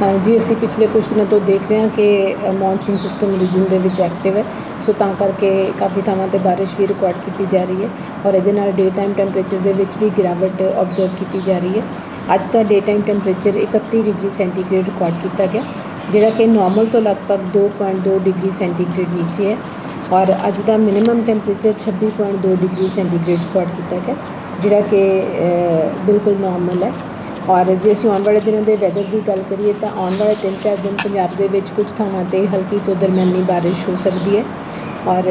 ਹਾਂ ਜੀ, ਅਸੀਂ ਪਿਛਲੇ ਕੁਝ ਦਿਨਾਂ ਤੋਂ ਦੇਖ ਰਹੇ ਹਾਂ ਕਿ ਮੌਨਸੂਨ ਸਿਸਟਮ ਰੀਜਨ ਦੇ ਵਿੱਚ ਐਕਟਿਵ ਹੈ। ਸੋ ਤਾਂ ਕਰਕੇ ਕਾਫੀ ਥਾਵਾਂ ਤੇ ਬਾਰਿਸ਼ ਵੀ ਰਿਕਾਰਡ ਕੀਤੀ ਜਾ ਰਹੀ ਹੈ ਔਰ ਇਹਦੇ ਨਾਲ ਡੇ ਟਾਈਮ ਟੈਂਪਰੇਚਰ ਦੇ ਵਿੱਚ ਵੀ ਗਿਰਾਵਟ ਆਬਜ਼ਰਵ ਕੀਤੀ ਜਾ ਰਹੀ ਹੈ। ਅੱਜ ਦਾ day time temperature 31 degree centigrade record ਕੀਤਾ ਗਿਆ, ਜਿਹੜਾ ਕਿ ਨਾਰਮਲ ਤੋਂ ਲਗਭਗ 2.2 ਡਿਗਰੀ ਸੈਂਟੀਗ੍ਰੇਡ ਨੀਚੇ ਹੈ ਔਰ ਅੱਜ ਦਾ minimum temperature 26.2 degree centigrade record ਕੀਤਾ ਗਿਆ, ਜਿਹੜਾ ਕਿ ਬਿਲਕੁਲ ਨਾਰਮਲ ਹੈ। ਔਰ ਜੇ ਅਸੀਂ ਆਉਣ ਵਾਲੇ ਦਿਨਾਂ ਦੇ ਵੈਦਰ ਦੀ ਗੱਲ ਕਰੀਏ ਤਾਂ ਆਉਣ ਵਾਲੇ 3-4 ਦਿਨ ਪੰਜਾਬ ਦੇ ਵਿੱਚ ਕੁਝ ਥਾਵਾਂ ਤੇ ਹਲਕੀ ਤੋਂ ਦਰਮਿਆਨੀ ਬਾਰਿਸ਼ ਹੋ ਸਕਦੀ ਹੈ। ਔਰ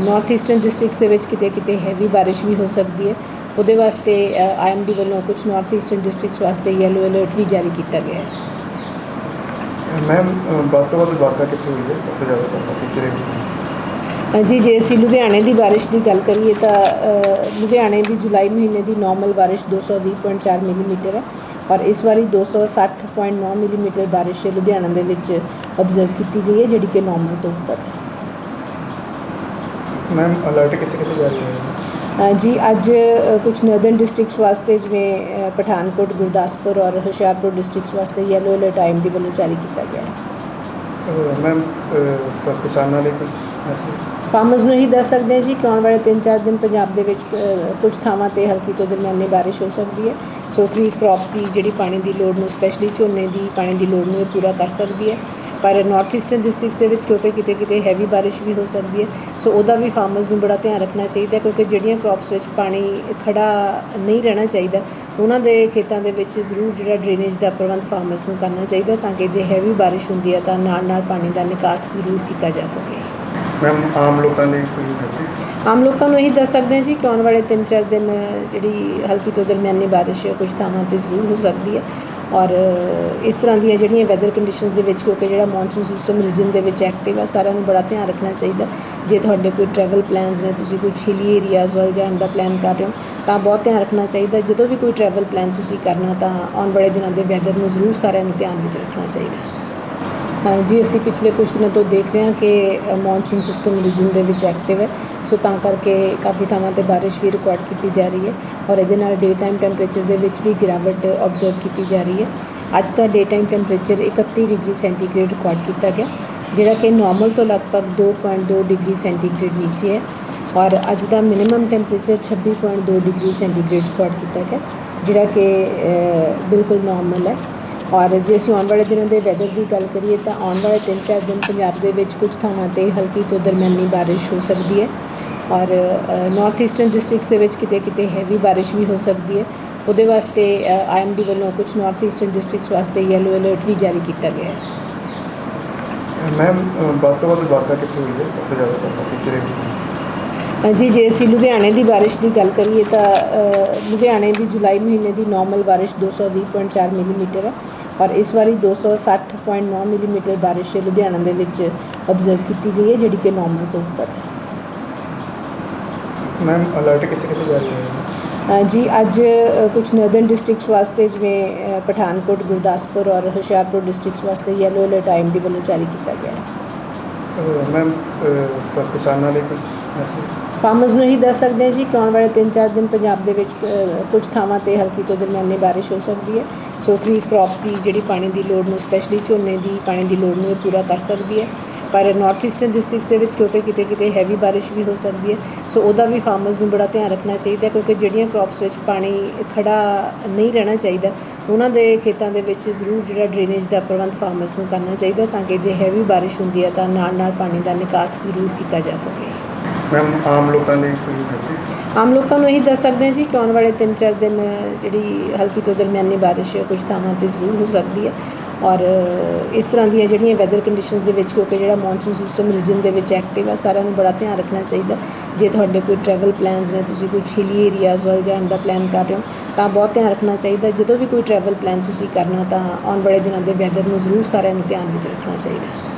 ਨਾਰਥ ਈਸਟਰਨ ਡਿਸਟ੍ਰਿਕਟਸ ਦੇ ਵਿੱਚ ਕਿਤੇ ਕਿਤੇ ਹੈਵੀ ਬਾਰਿਸ਼ ਵੀ ਹੋ ਸਕਦੀ ਹੈ। ਉਹਦੇ ਵਾਸਤੇ ਆਈਐਮਡੀ ਵੱਲੋਂ ਕੁਝ ਨਾਰਥ ਈਸਟਰਨ ਡਿਸਟ੍ਰਿਕਟਸ ਵਾਸਤੇ ਯੈਲੋ ਅਲਰਟ ਵੀ ਜਾਰੀ ਕੀਤਾ ਗਿਆ ਹੈ। ਮੈਮ ਅ, ਵੱਧ ਤੋਂ ਵੱਧ ਵਾਰਤਾ ਕਿੱਥੇ ਹੋਈ ਹੈ? ਸਭ ਤੋਂ ਜ਼ਿਆਦਾ ਕਿੱਥੇ ਜੀ ਜੇ ਅਸੀਂ ਲੁਧਿਆਣੇ ਦੀ ਬਾਰਿਸ਼ ਦੀ ਗੱਲ ਕਰੀਏ ਤਾਂ ਲੁਧਿਆਣੇ ਦੀ ਜੁਲਾਈ ਮਹੀਨੇ ਦੀ ਨਾਰਮਲ ਬਾਰਿਸ਼ 220.4 ਮਿਲੀਮੀਟਰ ਹੈ। ਔਰ ਇਸ ਵਾਰੀ 260.9 ਮਿਲੀਮੀਟਰ ਬਾਰਿਸ਼ ਲੁਧਿਆਣਾ ਦੇ ਵਿੱਚ ਆਬਜ਼ਰਵ ਕੀਤੀ ਗਈ ਹੈ ਜਿਹੜੀ ਕਿ ਨਾਰਮਲ ਤੋਂ ਉੱਪਰ ਹੈ। ਮੈਮ ਅਲਰਟ ਕਿੱਥੇ ਕਿੱਥੇ ਜਾਰੀ ਹੈ? ਜੀ ਅੱਜ ਕੁਝ ਨਰਦਰਨ ਡਿਸਟ੍ਰਿਕਟਸ ਵਾਸਤੇ ਜਿਵੇਂ ਪਠਾਨਕੋਟ ਗੁਰਦਾਸਪੁਰ ਔਰ ਹੁਸ਼ਿਆਰਪੁਰ ਡਿਸਟ੍ਰਿਕਟਸ ਵਾਸਤੇ ਯੈਲੋ ਅਲਰਟ ਆਈਐਮਡੀ ਵੱਲੋਂ ਜਾਰੀ ਕੀਤਾ ਗਿਆ ਹੈ। ਮੈਮ ਕਿਸਾਨਾਂ ਲਈ ਕੁਝ ਫਾਰਮਰਸ ਨੂੰ ਹੀ ਦੱਸ ਸਕਦੇ ਹਾਂ ਜੀ ਕਿ ਆਉਣ ਵਾਲੇ 3-4 ਦਿਨ ਪੰਜਾਬ ਦੇ ਵਿੱਚ ਅ, ਕੁਝ ਥਾਵਾਂ ਤੇ ਹਲਕੀ ਤੋਂ ਦਰਮਿਆਨੀ ਬਾਰਿਸ਼ ਹੋ ਸਕਦੀ ਹੈ। ਸੋ ਖਰੀਫ ਕ੍ਰੌਪਸ ਦੀ ਜਿਹੜੀ ਪਾਣੀ ਦੀ ਲੋੜ ਨੂੰ ਸਪੈਸ਼ਲੀ ਝੋਨੇ ਦੀ ਪਾਣੀ ਦੀ ਲੋੜ ਨੂੰ ਇਹ ਪੂਰਾ ਕਰ ਸਕਦੀ ਹੈ। ਪਰ ਨਾਰਥ ਈਸਟਰਨ ਡਿਸਟ੍ਰਿਕਟਸ ਦੇ ਵਿੱਚ ਕਿਉਂਕਿ ਕਿਤੇ ਕਿਤੇ ਹੈਵੀ ਬਾਰਿਸ਼ ਵੀ ਹੋ ਸਕਦੀ ਹੈ। ਸੋ ਉਹਦਾ ਵੀ ਫਾਰਮਰਸ ਨੂੰ ਬੜਾ ਧਿਆਨ ਰੱਖਣਾ ਚਾਹੀਦਾ ਕਿਉਂਕਿ ਜਿਹੜੀਆਂ ਕ੍ਰੌਪਸ ਵਿੱਚ ਪਾਣੀ ਖੜਾ ਨਹੀਂ ਰਹਿਣਾ ਚਾਹੀਦਾ ਉਹਨਾਂ ਦੇ ਖੇਤਾਂ ਦੇ ਵਿੱਚ ਜ਼ਰੂਰ ਜਿਹੜਾ ਡਰੇਨੇਜ ਦਾ ਪ੍ਰਬੰਧ ਫਾਰਮਰਸ ਨੂੰ ਕਰਨਾ ਚਾਹੀਦਾ ਤਾਂ ਕਿ ਜੇ ਹੈਵੀ ਬਾਰਿਸ਼ ਹੁੰਦੀ ਹੈ ਤਾਂ ਨਾਲ ਨਾਲ ਪਾਣੀ ਦਾ ਨਿਕਾਸ ਜ਼ਰੂਰ ਕੀਤਾ ਜਾ ਸਕੇ। ਮੈਮ, ਆਮ ਲੋਕਾਂ ਨੇ ਕੋਈ ਮੈਸੇਜ ਆਮ ਲੋਕਾਂ ਨੂੰ ਇਹੀ ਦੱਸ ਸਕਦੇ ਹਾਂ ਜੀ ਕਿ ਆਉਣ ਵਾਲੇ 3-4 ਦਿਨ ਜਿਹੜੀ ਹਲਕੀ ਤੋਂ ਦਰਮਿਆਨੀ ਬਾਰਿਸ਼ ਕੁਝ ਥਾਵਾਂ ਤੇ ਜ਼ਰੂਰ ਹੋ ਸਕਦੀ ਹੈ। ਔਰ ਇਸ ਤਰ੍ਹਾਂ ਦੀਆਂ ਜਿਹੜੀਆਂ ਵੈਦਰ ਕੰਡੀਸ਼ਨਸ ਦੇ ਵਿੱਚ ਕਿਉਂਕਿ ਜਿਹੜਾ ਮੌਨਸੂਨ ਸਿਸਟਮ ਰੀਜਨ ਦੇ ਵਿੱਚ ਐਕਟਿਵ ਆ, ਸਾਰਿਆਂ ਨੂੰ ਬੜਾ ਧਿਆਨ ਰੱਖਣਾ ਚਾਹੀਦਾ। ਜੇ ਤੁਹਾਡੇ ਕੋਈ ਟਰੈਵਲ ਪਲਾਨਸ ਨੇ, ਤੁਸੀਂ ਕੁਝ ਹਿਲੀ ਏਰੀਆਜ਼ ਵੱਲ ਜਾਣ ਦਾ ਪਲਾਨ ਕਰ ਰਹੇ ਹੋ, ਤਾਂ ਬਹੁਤ ਧਿਆਨ ਰੱਖਣਾ ਚਾਹੀਦਾ। ਜਦੋਂ ਵੀ ਕੋਈ ਟਰੈਵਲ ਪਲਾਨ ਤੁਸੀਂ ਕਰਨਾ, ਤਾਂ ਆਉਣ ਵਾਲੇ ਦਿਨਾਂ ਦੇ ਵੈਦਰ ਨੂੰ ਜ਼ਰੂਰ ਸਾਰਿਆਂ ਨੂੰ ਧਿਆਨ ਵਿੱਚ ਰੱਖਣਾ ਚਾਹੀਦਾ। ਜੀ, ਅਸੀਂ ਪਿਛਲੇ ਕੁਝ ਦਿਨਾਂ ਤੋਂ ਦੇਖ ਰਹੇ ਹਾਂ ਕਿ ਮੌਨਸੂਨ ਸਿਸਟਮ ਰੀਜਨ ਦੇ ਵਿੱਚ ਐਕਟਿਵ ਹੈ। ਸੋ ਤਾਂ ਕਰਕੇ ਕਾਫੀ ਥਾਵਾਂ ਤੇ ਬਾਰਿਸ਼ ਵੀ ਰਿਕਾਰਡ ਕੀਤੀ ਜਾ ਰਹੀ ਹੈ ਔਰ ਇਹਦੇ ਨਾਲ ਡੇ ਟਾਈਮ ਟੈਂਪਰੇਚਰ ਦੇ ਵਿੱਚ ਵੀ ਗਿਰਾਵਟ ਆਬਜ਼ਰਵ ਕੀਤੀ ਜਾ ਰਹੀ ਹੈ। ਅੱਜ ਦਾ day time temperature 31 degree centigrade record ਕੀਤਾ ਗਿਆ, ਜਿਹੜਾ ਕਿ ਨਾਰਮਲ ਤੋਂ ਲਗਭਗ 2.2 ਡਿਗਰੀ ਸੈਂਟੀਗ੍ਰੇਡ ਨੀਚੇ ਹੈ ਔਰ ਅੱਜ ਦਾ minimum temperature 26.2 degree centigrade record ਕੀਤਾ ਗਿਆ, ਜਿਹੜਾ ਕਿ ਬਿਲਕੁਲ ਨਾਰਮਲ ਹੈ। ਔਰ ਜੇ ਅਸੀਂ ਆਉਣ ਵਾਲੇ ਦਿਨਾਂ ਦੇ ਵੈਦਰ ਦੀ ਗੱਲ ਕਰੀਏ ਤਾਂ ਆਉਣ ਵਾਲੇ 3-4 ਦਿਨ ਪੰਜਾਬ ਦੇ ਵਿੱਚ ਕੁਝ ਥਾਵਾਂ ਤੇ ਹਲਕੀ ਤੋਂ ਦਰਮਿਆਨੀ ਬਾਰਿਸ਼ ਹੋ ਸਕਦੀ ਹੈ। ਔਰ ਨਾਰਥ ਈਸਟਰਨ ਡਿਸਟ੍ਰਿਕਟਸ ਦੇ ਵਿੱਚ ਕਿਤੇ ਕਿਤੇ ਹੈਵੀ ਬਾਰਿਸ਼ ਵੀ ਹੋ ਸਕਦੀ ਹੈ। ਉਹਦੇ ਵਾਸਤੇ ਆਈਐਮਡੀ ਵੱਲੋਂ ਕੁਝ ਨਾਰਥ ਈਸਟਰਨ ਡਿਸਟ੍ਰਿਕਟਸ ਵਾਸਤੇ ਯੈਲੋ ਅਲਰਟ ਵੀ ਜਾਰੀ ਕੀਤਾ ਗਿਆ ਹੈ। ਮੈਮ ਅ, ਵੱਧ ਵਾਰਤਾ ਕਿੱਥੇ ਹੋਈ ਹੈ? ਸਭ ਜ਼ਿਆਦਾ ਕਿੱਥੇ ਜੀ ਜੇ ਅਸੀਂ ਲੁਧਿਆਣੇ ਦੀ ਬਾਰਿਸ਼ ਦੀ ਗੱਲ ਕਰੀਏ ਤਾਂ ਲੁਧਿਆਣੇ ਦੀ ਜੁਲਾਈ ਮਹੀਨੇ ਦੀ ਨਾਰਮਲ ਬਾਰਿਸ਼ 220.4 ਮਿਲੀਮੀਟਰ ਹੈ ਔਰ ਇਸ ਵਾਰੀ 260.9 ਮਿਲੀਮੀਟਰ ਬਾਰਿਸ਼ ਲੁਧਿਆਣਾ ਦੇ ਵਿੱਚ ਆਬਜ਼ਰਵ ਕੀਤੀ ਗਈ ਹੈ ਜਿਹੜੀ ਕਿ ਨਾਰਮਲ ਤੋਂ ਉੱਪਰ ਹੈ। ਮੈਮ ਅਲਰਟ ਕਿੱਥੇ ਕਿੱਥੇ ਜਾਰੀ ਹੈ? ਜੀ ਅੱਜ ਕੁਝ ਨਰਦਰਨ ਡਿਸਟ੍ਰਿਕਟਸ ਵਾਸਤੇ ਜਿਵੇਂ ਪਠਾਨਕੋਟ ਗੁਰਦਾਸਪੁਰ ਔਰ ਹੁਸ਼ਿਆਰਪੁਰ ਡਿਸਟ੍ਰਿਕਟਸ ਵਾਸਤੇ ਯੈਲੋ ਅਲਰਟ ਆਈਐਮਡੀ ਵੱਲੋਂ ਜਾਰੀ ਕੀਤਾ ਗਿਆ ਹੈ। ਮੈਮ ਅ, ਕਿਸਾਨਾਂ ਲਈ ਕੁਝ ਮੈਸੇਜ ਫਾਰਮਰਸ ਨੂੰ ਹੀ ਦੱਸ ਸਕਦੇ ਹਾਂ ਜੀ ਕਿ ਆਉਣ ਵਾਲੇ 3-4 ਦਿਨ ਪੰਜਾਬ ਦੇ ਵਿੱਚ ਅ, ਕੁਝ ਥਾਵਾਂ ਤੇ ਹਲਕੀ ਤੋਂ ਦਰਮਿਆਨੀ ਬਾਰਿਸ਼ ਹੋ ਸਕਦੀ ਹੈ। ਸੋ ਖਰੀਫ ਕ੍ਰੌਪਸ ਦੀ ਜਿਹੜੀ ਪਾਣੀ ਦੀ ਲੋੜ ਨੂੰ ਸਪੈਸ਼ਲੀ ਝੋਨੇ ਦੀ ਪਾਣੀ ਦੀ ਲੋੜ ਨੂੰ ਇਹ ਪੂਰਾ ਕਰ ਸਕਦੀ ਹੈ। ਪਰ ਨਾਰਥ ਈਸਟਰਨ ਡਿਸਟ੍ਰਿਕਟਸ ਦੇ ਵਿੱਚ ਕਿਉਂਕਿ ਕਿਤੇ ਕਿਤੇ ਹੈਵੀ ਬਾਰਿਸ਼ ਵੀ ਹੋ ਸਕਦੀ ਹੈ। ਸੋ ਉਹਦਾ ਵੀ ਫਾਰਮਰਸ ਨੂੰ ਬੜਾ ਧਿਆਨ ਰੱਖਣਾ ਚਾਹੀਦਾ ਹੈ ਕਿਉਂਕਿ ਜਿਹੜੀਆਂ ਕ੍ਰੌਪਸ ਵਿੱਚ ਪਾਣੀ ਖੜਾ ਨਹੀਂ ਰਹਿਣਾ ਚਾਹੀਦਾ ਉਹਨਾਂ ਦੇ ਖੇਤਾਂ ਦੇ ਵਿੱਚ ਜ਼ਰੂਰ ਜਿਹੜਾ ਡਰੇਨੇਜ ਦਾ ਪ੍ਰਬੰਧ ਫਾਰਮਰਸ ਨੂੰ ਕਰਨਾ ਚਾਹੀਦਾ ਤਾਂ ਕਿ ਜੇ ਹੈਵੀ ਬਾਰਿਸ਼ ਹੁੰਦੀ ਹੈ ਤਾਂ ਨਾਲ ਨਾਲ ਪਾਣੀ ਦਾ ਨਿਕਾਸ ਜ਼ਰੂਰ ਕੀਤਾ ਜਾ ਸਕੇ। ਮੈਮ ਆਮ ਲੋਕਾਂ ਲਈ ਕੋਈ ਮੈਸੇਜ ਆਮ ਲੋਕਾਂ ਨੂੰ ਇਹੀ ਦੱਸ ਸਕਦੇ ਹਾਂ ਜੀ ਕਿ ਆਉਣ ਵਾਲੇ 3-4 ਦਿਨ ਜਿਹੜੀ ਹਲਕੀ ਤੋਂ ਦਰਮਿਆਨੀ ਬਾਰਿਸ਼ ਕੁਝ ਥਾਵਾਂ ਤੇ ਜ਼ਰੂਰ ਹੋ ਸਕਦੀ ਹੈ। ਔਰ ਇਸ ਤਰ੍ਹਾਂ ਦੀਆਂ ਜਿਹੜੀਆਂ ਵੈਦਰ ਕੰਡੀਸ਼ਨਸ ਦੇ ਵਿੱਚ ਕਿਉਂਕਿ ਜਿਹੜਾ ਮੌਨਸੂਨ ਸਿਸਟਮ ਰੀਜਨ ਦੇ ਵਿੱਚ ਐਕਟਿਵ ਆ, ਸਾਰਿਆਂ ਨੂੰ ਬੜਾ ਧਿਆਨ ਰੱਖਣਾ ਚਾਹੀਦਾ। ਜੇ ਤੁਹਾਡੇ ਕੋਈ ਟਰੈਵਲ ਪਲਾਨਸ ਨੇ, ਤੁਸੀਂ ਕੁਝ ਹਿਲੀ ਏਰੀਆਜ਼ ਵੱਲ ਜਾਣ ਦਾ ਪਲਾਨ ਕਰ ਰਹੇ ਹੋ, ਤਾਂ ਬਹੁਤ ਧਿਆਨ ਰੱਖਣਾ ਚਾਹੀਦਾ। ਜਦੋਂ ਵੀ ਕੋਈ ਟਰੈਵਲ ਪਲਾਨ ਤੁਸੀਂ ਕਰਨਾ, ਤਾਂ ਆਉਣ ਵਾਲੇ ਦਿਨਾਂ ਦੇ ਵੈਦਰ ਨੂੰ ਜ਼ਰੂਰ ਸਾਰਿਆਂ ਨੂੰ ਧਿਆਨ ਵਿੱਚ ਰੱਖਣਾ ਚਾਹੀਦਾ।